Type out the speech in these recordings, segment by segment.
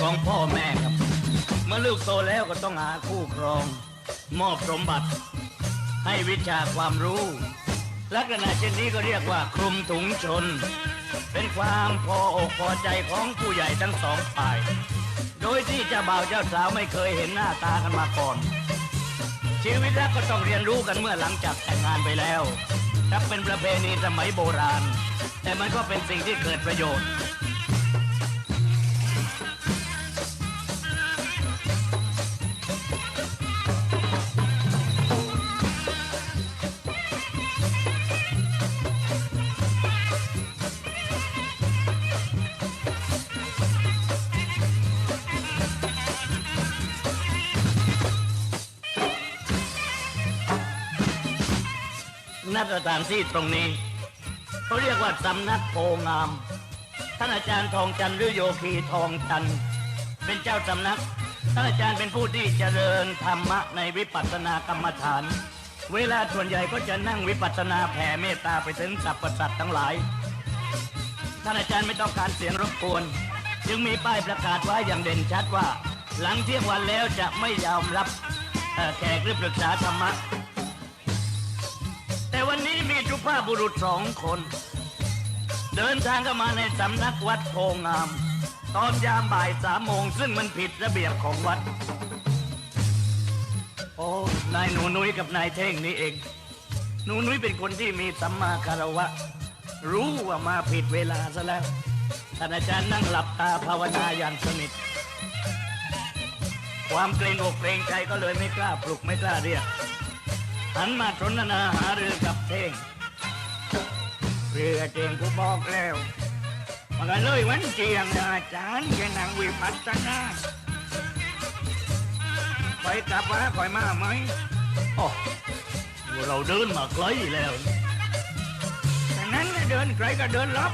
ของพ่อแม่ครับ เมื่อลูกโตแล้วก็ต้องหาคู่ครอง มอบสมบัติ ให้วิชาความรู้ ลักษณะเช่นนี้ก็เรียกว่าคลุมถุงชน เป็นความพออกพอใจของผู้ใหญ่ทั้งสองฝ่าย โดยที่เจ้าบ่าวเจ้าสาวไม่เคยเห็นหน้าตากันมาก่อน ชีวิตแรกก็ต้องเรียนรู้กันเมื่อหลังจากแต่งงานไปแล้วถ้าเป็นประเพณีสมัยโบราณ แต่มันก็เป็นสิ่งที่เกิดประโยชน์ ณสถานที่ตรงนี้เขาเรียกว่าสำนักโพงาม ท่านอาจารย์ทองจันทร์หรือโยคีทองจันทร์เป็นเจ้าสำนัก ท่านอาจารย์เป็นผู้ที่เจริญธรรมะในวิปัสสนากรรมฐาน เวลาส่วนใหญ่ก็จะนั่งวิปัสสนาแผ่เมตตาไปถึงสรรพสัตว์ทั้งหลาย ท่านอาจารย์ไม่ต้องการเสียงรบกวน จึงมีป้ายประกาศไว้อย่างเด่นชัดว่า หลังเที่ยงวันแล้วจะไม่ยอมรับแขกหรือปรึกษาธรรมะ แต่วันนี้มีสุภาพบุรุษสองคน เดินทางเข้ามาในสำนักวัดโพงาม ตอนยามบ่ายสามโมงซึ่งมันผิดระเบียบของวัด โอ้นายหนูนุ้ยกับนายเท่งนี่เอง หนูนุ้ยเป็นคนที่มีสัมมาคารวะ รู้ว่ามาผิดเวลาซะแล้วท่านอาจารย์นั่งหลับตาภาวนาอย่างสนิทความเกรงอกเกรงใจก็เลยไม่กล้าปลุกไม่กล้าเรียก หันมาสนทนาหารือกับเท่งเรือเท่งกูบอกแล้วมันก็เลยวันเจียงนะอาจารย์แกนั่งวิปัสสนาไปกลับมาคอยมาไหมโอ้เราเดินมาไกลแล้วแต่นั้นน่ะเดินไกลก็เดินลับ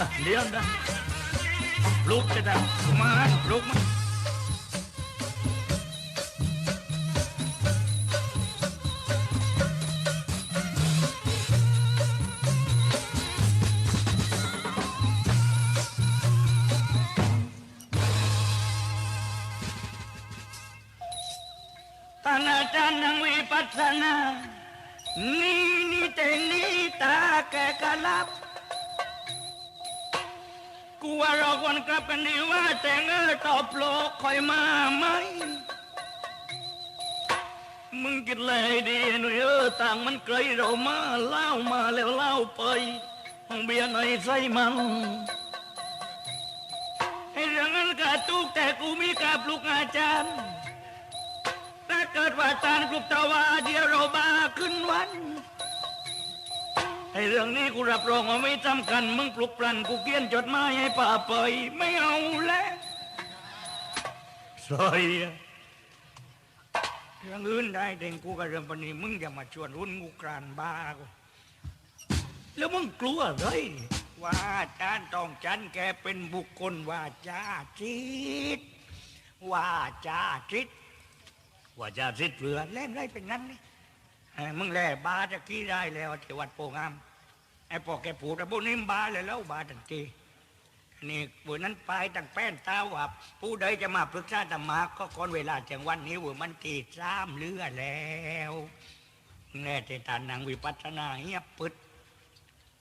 อะเดี๋ยวนะลุกจะทำมาลุกมา อาจารย์นังวิปัสสนานี่นี่แต่นี่ตาแกกะลับกูว่าเราควรกลับกันดีว่าแต่งเออตอบโลกคอยมาไหมมึงกินเลยดีหนุ่ยเออต่างมันไกลเรามาเล่ามาแล้วเล่าไปห้องเบียร์หน่อยใส่มันให้เรื่องนั้นกาตุกแต่กูมีกับลูกอาจารย์ เกิดว่าตานกลุกตาวาเดียวเราบาขึ้นวันไอ้เรื่องนี้กูรับรองว่าไม่สำคัญมึงปลุกปลันกูเขียนจดหมายให้ป่าเปยไม่เอาแล้วสอยเรื่องอื่นได้เด่งกูกับเรื่องปนีมึงอย่ามาชวนรุ่นกูกรานบ้ากูแล้วมึงกลัวเลยว่าจานต้องจันแกเป็นบุคคลว่าจ้าจิตว่าจ้าจิต ว่าจะริดเรือเล่นได้เป็นงั้นนี่มึงแล่บาตะกี้ได้แล้วที่วัดโพงามไอ้พอแกผูดระบุนิ่มบาเลยแล้วบาทันทีนี่เวอนั้นไปตั้งแป้นตาว่าผู้ใดจะมาปรึกษาธรรมะก็ก่อนเวลาจังวันนี้เวอมันตีซ้ำเรือแล้วแน่แต่ตานังวิปัสสนาเงียบปึด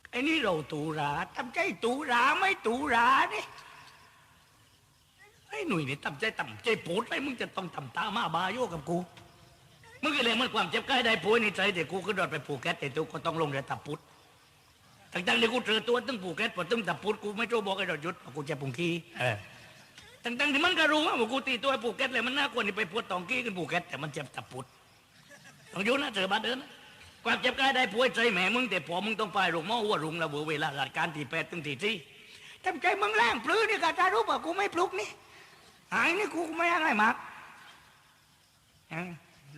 ไอ้นี่เราตูราทำใจตูราไม่ตูรานี่ อ้หนุ่ยนี่ตั้งใจตั้งใจโปดไปมึงจะต้องทำตามาบาโยกับกูมึงก็เลยมันความเจ็บใกล้ได้ป่วยในใจแต่กูก็โดดไปผูกแก๊สแต่ตัวก็ต้องลงเรือตับพุทธตั้งๆที่กูเจอตัวตึงผูกแก๊สพอตึงตับพุทธกูไม่โจบอกไอ้ดอดหยุดเพราะกูเจ็บปุงขี้เออตั้งๆที่มันก็รู้ว่ากูตีตัวผูกแก๊สเลยมันน่ากลัวนี่ไปปวดตองขี้กันผูกแก๊สแต่มันเจ็บตับพุทธต้องอยุ่นะเจอบาดเดินนะความเจ็บใกล้ได้ป่วยใจแหมมึงแต่พอมึงต้องไปโรงหมอหัวรุงระเบอเวลาราชการที่แปดถึงที่สี่ทำใจมึงแรงปลื้นี่กาตารู้ป่ะกูไม่ปลุกนี่ หายนี่กูไม่อะไรมากอะ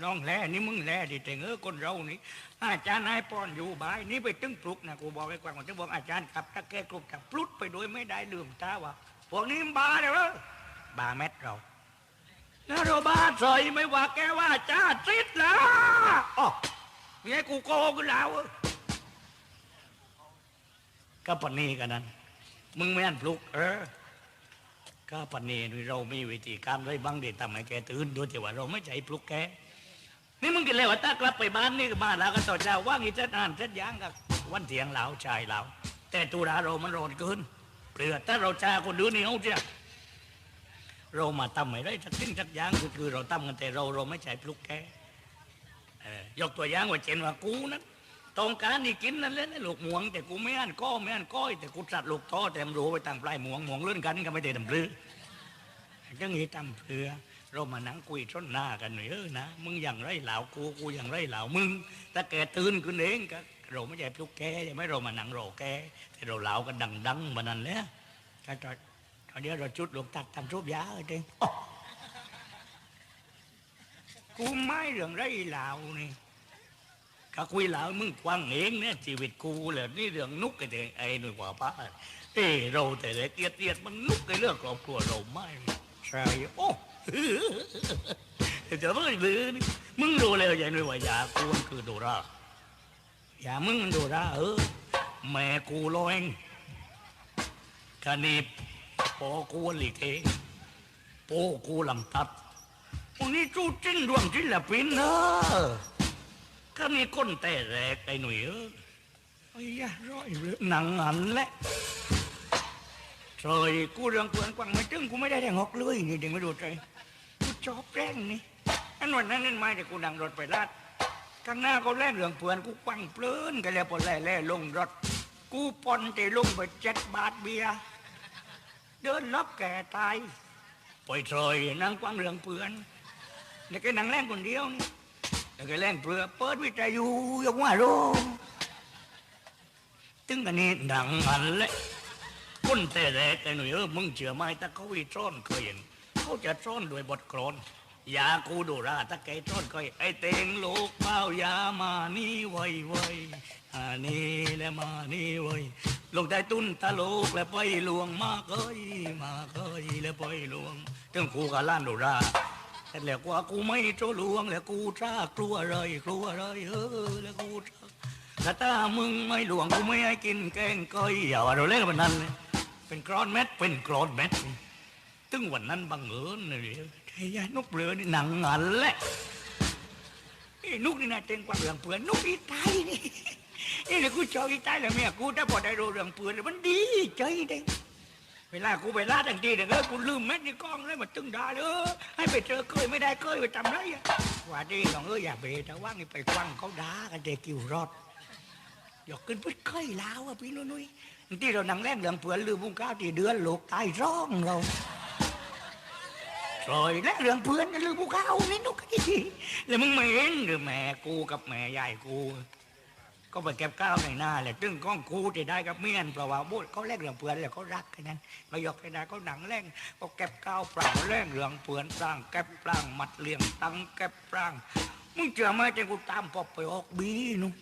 น้องแล่นี่มึงแล่ดิแต่เงอคนเรานี่อาจารย์นายป้อนอยู่บ่ายนี่ไปตึงปลุกนะกูบอกไอ้กวางจะบอกอาจารย์ครับถ้าแกกลุกจะปลุดไปโดยไม่ได้ลืมตาว่าพวกนี้มันบาเดี๋ยวเหรอบาเม็ดเราแล้วเราบ้าใส่ไม่ว่าแกว่าจ้าติดละอ๋อมีให้กูโกงกันแล้วก็ปนีกันนั้น มึงไม่อันปลุก เออ ก็ปันนี้เรามีวิธีการไรบ้างที่ทำให้แกตื่นโดยที่ว่าเราไม่ใจปลุกแกนี่มึงกินเลยว่าตากลับไปบ้านนี่ก็บ้านเราก็ต่อเจ้าว่างอีจัดอ่านจัดยางกับวันเถียงเหลาชายเหลาแต่ตุลาเรามันร้อนเกินเปลือถ้าเราชาคนดูนี่เอาเจ้าเรามาทำไม่ได้สักทิ้งสักย่างคือเราทำกันแต่เราเราไม่ใจปลุกแกยกตัวอย่างว่าเจนว่ากูนั้น ต้องการนี่กินนั่นแหละนะลูกหมวง แต่กูไม่อ่านก้อไม่อ่านก้อยแต่กูจัดลูกท้อแต่มรู้ไปต่างปลายหมวงหมวงเลื่อนกันก็ไม่ได้ดำรือจังนี้ตำเพื่อเรามานั่งคุยชนหน้ากันหน่อยเออนะมึงอย่างไรเหล่ากูกูอย่างไรเหล่ามึงถ้าแกตื่นขึ้นเองก็เราไม่ใช่พลุกแกใช่ไหมเรามานั่งรอแกแต่เราเหล่ากันดังดังมานั่นแหละก็ตอนตอนเดียเราจุดลูกตักทำรูปยาเองกูไม่เรื่องไรเหล่านี่ ก็คุยเหลามึงกว้างเองเนี่ยชีวิตกูเลยนี่เรื่องนุกไอ้เด็กไอ้หนุ่ยกว่าป้าเอ้เราแต่เล็กเอียดเอียดมันนุกในเรื่องครอบครัวเราไม่ใช่โอ้เดี๋ยวมึงลือนี่มึงดูเลยอย่างนี้ว่ายากูมันคือโดราอย่ามึงโดราเออแม่กูลอยคานีปอกูหลีกเองโปกูลำตัดพวกนี้จู้จิ้นดวงศิละปินเนอะ คานีก้นแต่แรกไอ้หนุ่ยเออไอ้ยะร้อยเรือหนังหันและ trời cô đường quần quăng mấy trứng cũng mới đây đang ngọt lưới นี่ đừng có đồ trời cô chó đen นี่อันวันนั้นนั่นไม่แต่กูนั่งรถไปลาดข้างหน้าเขาแล่เรื่องเพื่อนกูปังเพลินกันแล้วพอแล่แล่ลงรถ กูปอนเตลงไปเจ็ดบาทเบียร์เดินล็อกแก่ตายปล่อยเฉยนั่งกว้างเรื่องเพื่อนแล้วก็นั่งแล่งคนเดียวนี่ แล้วก็แล่งเพื่อเปิดวิทยุยกว่าโรงตึงกันนี่ดังอันเลยคนแต่แรกไอ้หนุ่ยเออมึงเชื่อไหมถ้าเขาวิซ่อนเคยเห็นเขาจะซ่อนด้วยบทกลอนยากูดูราถ้าแกซ่อนเคยไอเตงลูกเป้ายามานี่ไวไวอานี่และมานี่ไวลงได้ตุ้นตะลูกและไปลวงมาเคยมาเคยและไปลวงถึงกูกับล้านดูรา แต่แล้วว่ากูไม่โจลวงแล้วกูจ้ากลัวอะไรกลัวอะไรเออแล้วกูจ้าถ้าตามึงไม่หลวงกูไม่ให้กินแกงก้อยอย่าว่าเราเล่นกันนั้นเลยเป็นกรอนเม็ดเป็นกรอนเม็ดตึงวันนั้นบังเอิญเลยไอ้ยานกเรือนี่หนังงันแหละไอ้นุกนี่นะเต็งกว่าเรื่องเปลือนนุกอีไตนี่ไอ้เลยกูชอบอีไตแล้วเมียกูถ้าพอได้รู้เรื่องเปลือนแล้วมันดีใจเด้ เวลากูไปลาดทันทีเด้อเออกูลืมเม็ดในกล้องเลยมันตึงดาเลยเอให้ไปเจอเคยไม่ได้เคยไปทำไรอะว่าดีน้องเอออย่าเบแต่ว่านี่ไปฟังเขาด่ากันเด็กกิวรอดอยากขึ้นพุทธเคยลาวอะพี่นุ้ยๆที่เรานังแรกเหลืองเผือนลืมบุ้งก้าวที่เดือนลูกตายร้องเราซอยแรกเหลืองเผือนกันลืมบุ้งก้าวนี่นุกกี้แล้วมึงไม่เห็นหรือแม่กูกับแม่ยายกู ก็ไปเก็บก้าวในหน้าแหละตึงก้องกูที่ได้กับเมียนเพราะว่าโบดเขาแรกเหลืองเผือนแล้วเขารักกันนั้นมายกให้ได้เขาหนังแรงก็เก็บก้าวเปล่าแรงเหลืองเผือนสร้างเก็บปลางมัดเลี้ยงตังเก็บปลางมึงเจอไหมแต่กูตามพอไปออกบีนู่น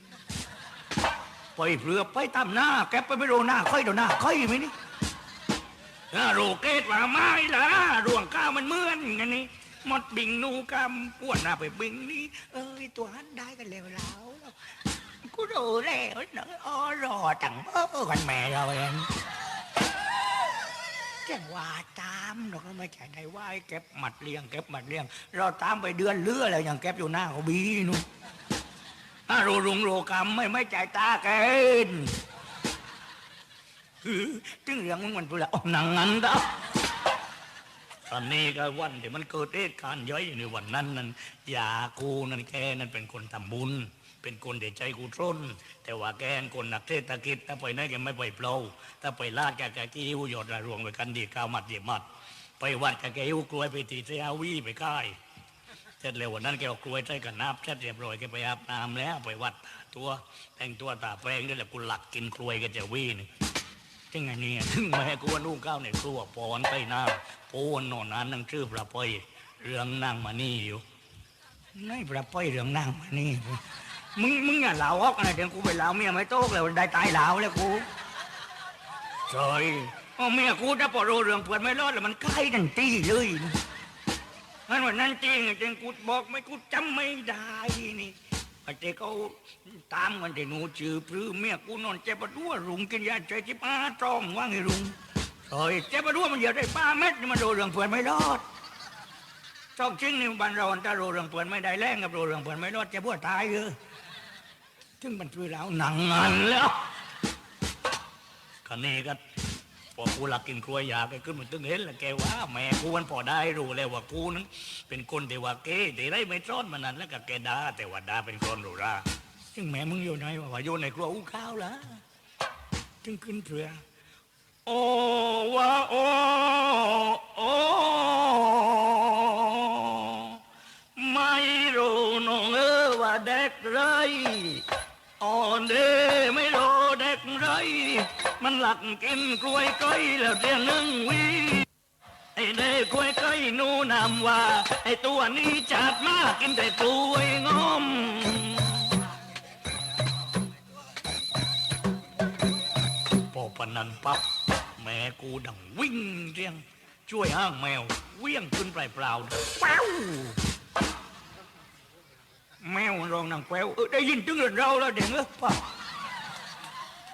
ไปเรือไปตามหน้า แกไปไม่โดนหน้าค่อยโดนหน้าค่อยไหมนี่ถ้าโรเกตว่าไม้ละรวงข้าวมันเมื่อนกันนี่หมดบิงนูกำปวดหน้าไปบิงนี่เอ้ยตัวหันได้กันแล้วแล้ว กูดูแล้วนอะอ๋อรอจังเออกันแม่เราเองจังว่าตามเราก็ไม่ใช่ได้ว่าให้เก็บหมัดเลี้ยงเก็บหมัดเลี้ยง เราตามไปเดือนเลือแล้วยังเก็บอยู่หน้าเขาบีนู่นถ้าโรรุงโรกรรมไม่ไม่จ่ายตาแกนจึงเรื่องมึงมันพูดแล้วหนังนั้นดาตอนนี้ก็วันที่มันเกิดเหตุการณ์ย่อยในวันนั้นนั้นอย่ากูนั่นแกนั่นเป็นคนทำบุญ เป็นคนเด็ดใจกูทนแต่ว่าแกนคนหนักเศรษฐกิจถ้าไปไหนแกไม่ไปเปล่าถ้าไปลาดแกแกกิ้วหยดระรวงไปกันดีก้าวมัดเดียมัด ไปวัดแกแกหิวกล้วยไปตีเสียวีไปค่ายเสร็จแล้ววันนั้นแกเอากล้วยใส่กันน้ำเสร็จเรียบร้อยแกไปอาบน้ำแล้วไปวัดตาตัวแต่งตัวตาแปลงนี่แหละกูหลักกินกล้วยก็จะวิ่งจึงไงเนี่ยถึงแม่กูว่าลูกเก้าวในครัวปอนไปน้ำโปนนอนนั้นนั่งชื่อพระปอยเรื่องนั่งมานี่อยู่นี่พระปอยเรื่องนั่งมานี่ มึงมึงอย่าเหลาออกอะไรเดี๋ยวกูไปเหลาเมียไม่โต๊กเลยได้ตายเหลาแล้วกูใช่เอาเมียกูถ้าพอรู้เรื่องเพื่อนไม่รอดแล้วมันใกล้ทันทีเลยนั่นวันนั้นจริงจริงกูบอกไม่กูจำไม่ได้นี่ไอ้เจ้เขาตามกันแต่หนูจือปลื้มเมียกูนอนเจ็บปวดหัวรุงกินยาใจจิบอาตรองว่างไอ้รุงโอ้ยเจ๊มาดูว่ามันเหยียดได้ป้าเม็ดนี่มันโดนเรื่องเพื่อนไม่รอดช่องจริงนี่บันเราถ้าโดนเรื่องเพื่อนไม่ได้แรงกับโดนเรื่องเพื่อนไม่รอดเจ๊พวกตายเออ ถึงมันช่วยเราหนังงานแล้วคันนี้ก็พอกูหลักกินกล้วยยาแกขึ้นมาตึงเห็นแล้วแกว่าแม่กูมันพอได้รู้แล้วว่ากูนั้น เป็นคนที่ว่าเก้ที่ไรไม่ซ่อนมานานแล้วก็แกด่าแต่ว่าด่าเป็นคนรูราซึ่งแม่มึงอยู่ไหนวะว่าอยู่ในครัวอู้ข้าวละถึงขึ้นเรือโอ้ว่าโอ้โอ้ไม่รู้น้องเออว่าเด็กไร อ่อนเดไม่รู้เด็กไร มันหลักกินกล้วยก้อยแล้วเดียวนึ่งวีไอ้เด็กกล้วยก้อยนู่นำว่า ไอ้ตัวนี้จัดมากกินแต่กล้วยงอมพอปนันปั๊บแม่กูดังวิ่งเรียง ช่วยห้างแมว เวี่ยงขึ้นปลายเปล่าแป้วแมว มันร้องนังแป้วเออได้ยินถึงเรื่องเราแล้วเด็กเออป่ะ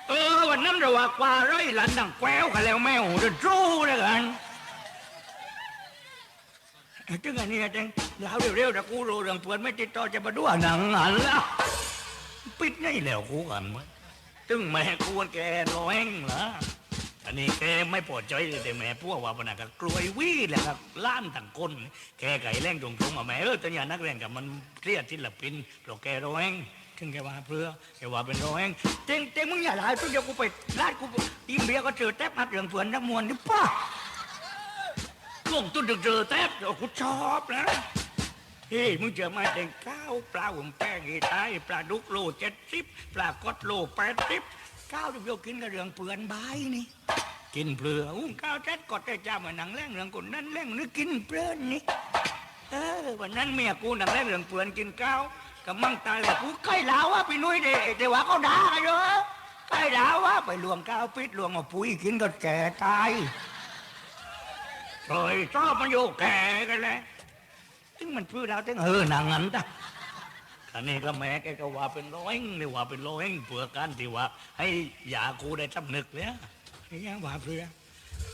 เออวันนั้นเราว่ากว่าร้อยหลันดังแป้วกันแล้วแมวเดินจู้เลยกันถึงอันนี้จังเล่าเร็วๆแต่กูรู้เรื่องเพื่อนไม่ติดต่อจะมาดูหนังหันล้วปิดไงแล้วกูกันมั้ยตึงแม่กวนแกร้อยเหรอ อันนี้แกไม่พอใจเลยแต่แม่พวกว่าปนักกลวยวี่แหละครับล้านต่างคนแกไก่แรงตรงๆมาแม่เออตัอย่านักเรียนกับมันเครียดที่ละปินเพราแกร้อยถึงแกว่าเพื่อแกว่าเป็นร้อยเต็งเต็งมึงอย่าหลายตัวเดียวกูไปลาดกูอิมเบียก็เจอแทบนัดเรื่องเพื่อนนักมวนนี่ป้าช่วงตุ้นเจอแทบเดี๋ยวกูชอบนะเฮ้ยมึงเจอมาเด็กเก้าวปลาหุ่มแป้งอีตายปลาดุกโลเจ็ดสิบปลากดโลแปดสิบ ข้าวที่เรากินกับเรื่องเปลือนใบนี่ กินเปลืออุ้งข้าวแจ๊ดกดได้จ้ามาหนังแรงเรื่องคนนั้นแรงนึกกินเปลือนนี่เออวันนั้นเมียกูหนังแรงเรื่องเปลือนกินข้าวกับมั่งตายแล้วกูใกล้ลาวว่าไปนุ้ยเดเดวว่าเขาด่ากันเยอะใกล้ลาวว่าไปลวงข้าวปิดลวงเอาปุ๋ยกินก็แก่ตายเฮ้ยชอบมันโยกแก่กันแล้วถึงมันพูดแล้วถึงเออหนังนั้นจ้ะ อันนี้ก็แม่แกก็ว่าเป็นร้อยนี่ว่าเป็นร้อยเผื่อการที่ว่า ให้ยากูได้จำนึกเนี่ยยังว่าเพื่อ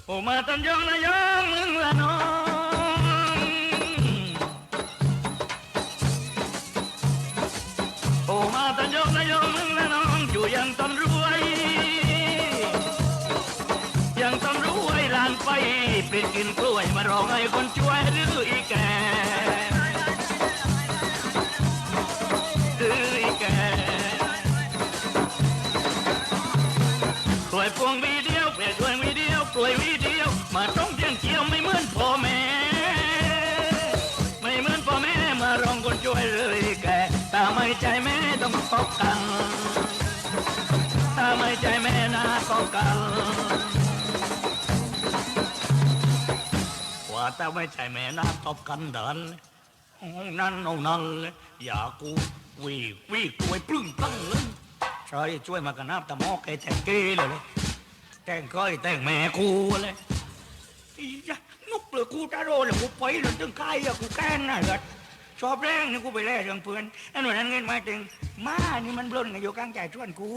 โอมาตันยองนะยองนึงล มาต้องเพียงเกี่ยวไม่เหมือนพ่อแม่ ไม่เหมือนพ่อแม่มาร้องคนช่วยเลยแกถ้าไม่ใจแม่ต้องตบกันถ้าไม่ใจแม่นะตบกันว่าแต่ไม่ใจแม่นะตบกันเดินนั่นเอานั่นเลยอย่ากูวีวีกลวยปลึ้งตั้งเลยช่วยช่วยมากันนับแต่หมอแกแต่งเกลเลยแต่งก้อยแต่งแม่กูเลย อียะนุกเลยกูตาโดนเลยกูไปเลยตึงใครอะกูแกล้งน่ะเลยชอบแรงนี่กูไปแล่เรื่องเพื่อนอันวันนั้นเงินมาถึงมานี่มันบล้นกันอยู่กลางใจชวนกู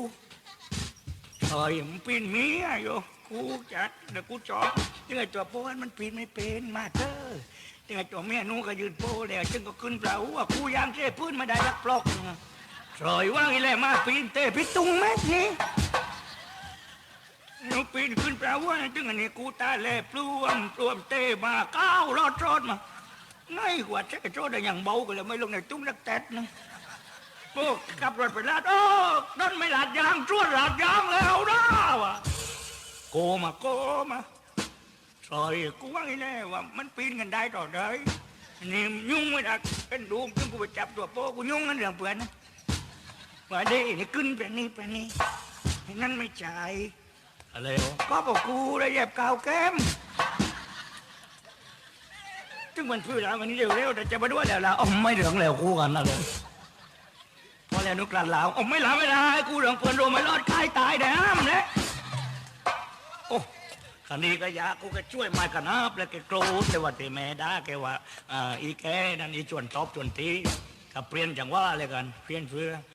เฮ้ยมันปีนเมียอยู่กูจัดเดี๋ยวกูจอบยังไงตัวโป้มันปีนไม่เป็นมาเถอะยังไงตัวเมียหนูก็ยืนโป้แล้วจึงก็ขึ้นเปล่าว่ากูยางเจ้พื้นมาได้ลักปลอกสอยว่างอีแหละมาปีนเตะพิตุงแม่นี่ ปีนขึ้นเปล่าว่าจึงอันนี้กูตาแลปลวมปลวมเตมาก้าวรอดรอดมาง่ายกว่าเจ๊โจได้อย่างเบาก็เลยไม่ลงในตุ้งนักแตดนะพวกขับรถไปลาดโอ้นั่นไม่ลาดยางชั่วลาดยางแล้วนะวะโกมาโกมาซอยกูว่าไงแน่ว่ามันปีนกันได้ต่อได้นี่ยุ่งไม่ได้เป็นดูมจึงกูไปจับตัวโป้กูยุ่งกันเรื่องเพื่อนนะว่าเด้นี่ขึ้นไปนี่ไปนี่นั่นไม่ใจ่ อะไรวะก็บอกกูได้เหย็บกาวแก้มจึงมันพูดแล้วมันนี่เร็วๆแต่จะมาด้วยแล้วละอ๋อไม่เหลืองแล้วกูกันอะไรพอแล้วนุกลันลาวโอ้ไม่ลาไม่ได้กูเรื่องเพื่อนโรไม่รอดใครตายแดมเลยโอ้คันนี้ก็ยากูก็ช่วยมากันนับแล้วแกโกรธแต่ว่าที่แม่ด่าแกว่าอ่าอีแกนั่นอีชวนตอบชวนตีกับเปลี่ยนจังว่าเลยกันเปลี่ยนเพื่อ